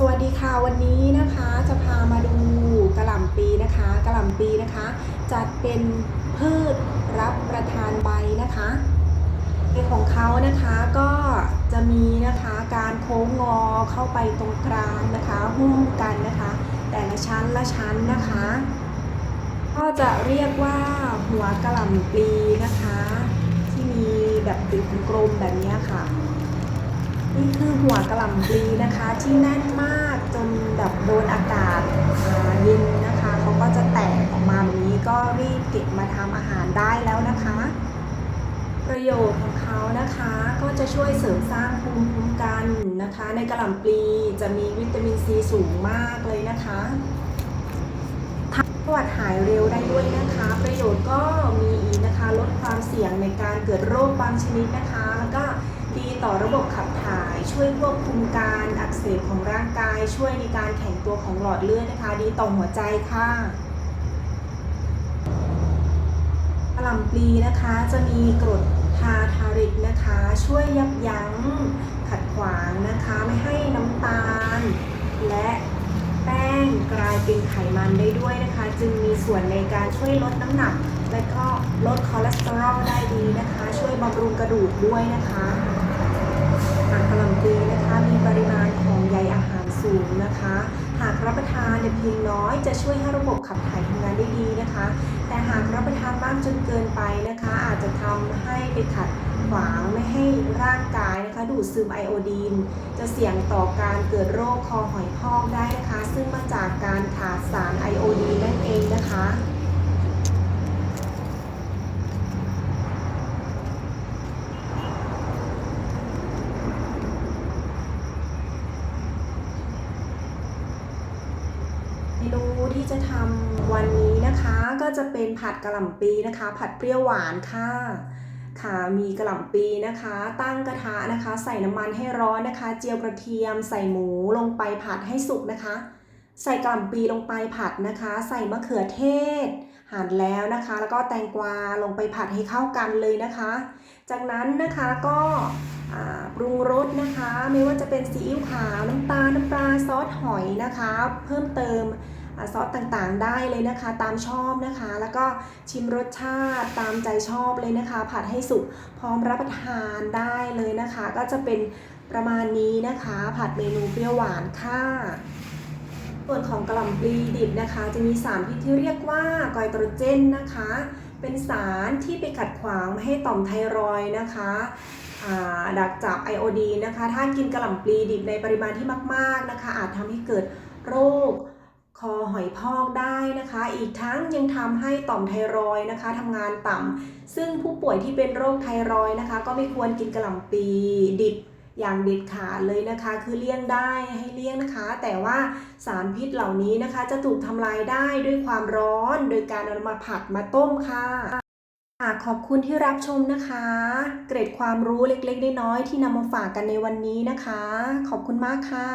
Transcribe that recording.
สวัสดีค่ะวันนี้นะคะจะพามาดูกระหล่ำปีนะคะกระหล่ำปีนะคะจัดเป็นพืชรับประทานใบนะคะในของเขานะคะก็จะมีนะคะการโค้งงอเข้าไปตรงกลางนะคะหุ้มกันนะคะ แต่ละชั้นละชั้นนะคะ ก็จะเรียกว่าหัวกระหล่ำปีนะคะ ที่มีแบบเป็นกลมแบบนี้ค่ะ นี่คือหัวกระหล่ำปลีนะคะที่แน่นมากจนแบบโดนอากาศเย็นนะคะเขาก็จะแตกออกมาแบบนี้ก็รีบเก็บมาทำอาหารได้แล้วนะคะ ประโยชน์ของเขานะคะก็จะช่วยเสริมสร้างภูมิคุ้มกันนะคะ ในกระหล่ำปลีจะมีวิตามินซีสูงมากเลยนะคะประวัติหายเร็วได้ด้วยนะคะ ประโยชน์ก็มีอีกนะคะ ลดความเสี่ยงในการเกิดโรคบางชนิดนะคะ แล้วก็ ดีต่อระบบขับถ่าย ช่วยควบคุมการอักเสบของร่างกาย ช่วยในการแข็งตัวของหลอดเลือดนะคะ ดีต่อหัวใจค่ะกระหล่ำปลีนะคะจะมีกรดทาทาริกนะคะ ช่วยยับยั้งขัดขวางนะคะไม่ให้น้ำตาล และแป้งกลายเป็นไขมันได้ด้วยนะคะ จึงมีส่วนในการช่วยลดน้ำหนัก และก็ลดคอเลสเตอรอลได้ดีนะคะ ช่วยบำรุงกระดูกด้วยนะคะ ผักะหล่ำปลีนะคะ มีปริมาณของใยอาหารสูงนะคะ หากรับประทานเพียงน้อยจะช่วยให้ระบบขับถ่ายทำงานได้ดีนะคะ แต่หากรับประทานมากจนเกินไปนะคะ อาจจะทำให้ไปขัดขวางไม่ให้ร่างกายนะคะ ดูดซึมไอโอดีน จะเสี่ยงต่อการเกิดโรคคอหอยพอกได้นะคะ ซึ่งมาจากการขาดสารไอโอดีนนั่นเองนะคะ เมนู ที่จะทำวันนี้นะคะก็จะเป็นผัดกระหล่ำปีนะคะ ผัดเปรี้ยวหวานค่ะ ค่ะมีกระหล่ำปีนะคะ ตั้งกระทะนะคะ ใส่น้ำมันให้ร้อนนะคะ เจียวกระเทียม ใส่หมูลงไปผัดให้สุกนะคะ ใส่กระหล่ำปีลงไปผัดนะคะ ใส่มะเขือเทศ หั่นแล้วนะคะ แล้วก็แตงกวาลงไปผัดให้เข้ากันเลยนะคะ จากนั้นนะคะก็ปรุงรสนะคะ ไม่ว่าจะเป็นซีอิ๊วขาวน้ำตาลน้ำปลาซอสหอยนะคะ เพิ่มเติม ซอสต่างๆได้เลยนะคะ ตามชอบนะคะ แล้วก็ชิมรสชาติตามใจชอบเลยนะคะ ผัดให้สุกพร้อมรับประทานได้เลยนะคะ ก็จะเป็นประมาณนี้นะคะ ผัดเมนูเปรี้ยวหวานค่ะส่วนของกระหล่ำปลีดิบนะคะ จะมีสารพิษที่เรียกว่าไกลโตรเจนนะคะ เป็นสารที่ไปขัดขวางไม่ให้ต่อมไทรอยนะคะดักจับไอโอดีนนะคะ ถ้ากินกระหล่ำปลีดิบในปริมาณที่มาก ๆนะคะ อาจทำให้เกิดโรค คอหอยพอกได้นะคะ อีกทั้งยังทำให้ต่อมไทรอยนะคะทำงานต่ำซึ่งผู้ป่วยที่เป็นโรคไทรอยนะคะ ก็ไม่ควรกินกระหล่ำปีดิบอย่างเด็ดขาดเลยนะคะ คือเลี่ยงได้ให้เลี่ยงนะคะ แต่ว่าสารพิษเหล่านี้นะคะ จะถูกทำลายได้ด้วยความร้อน โดยการเอามาผัดมาต้มค่ะค่ะขอบคุณที่รับชมนะคะ เกร็ดความรู้เล็กๆน้อยๆที่นำมาฝากกันในวันนี้นะคะ ขอบคุณมากค่ะ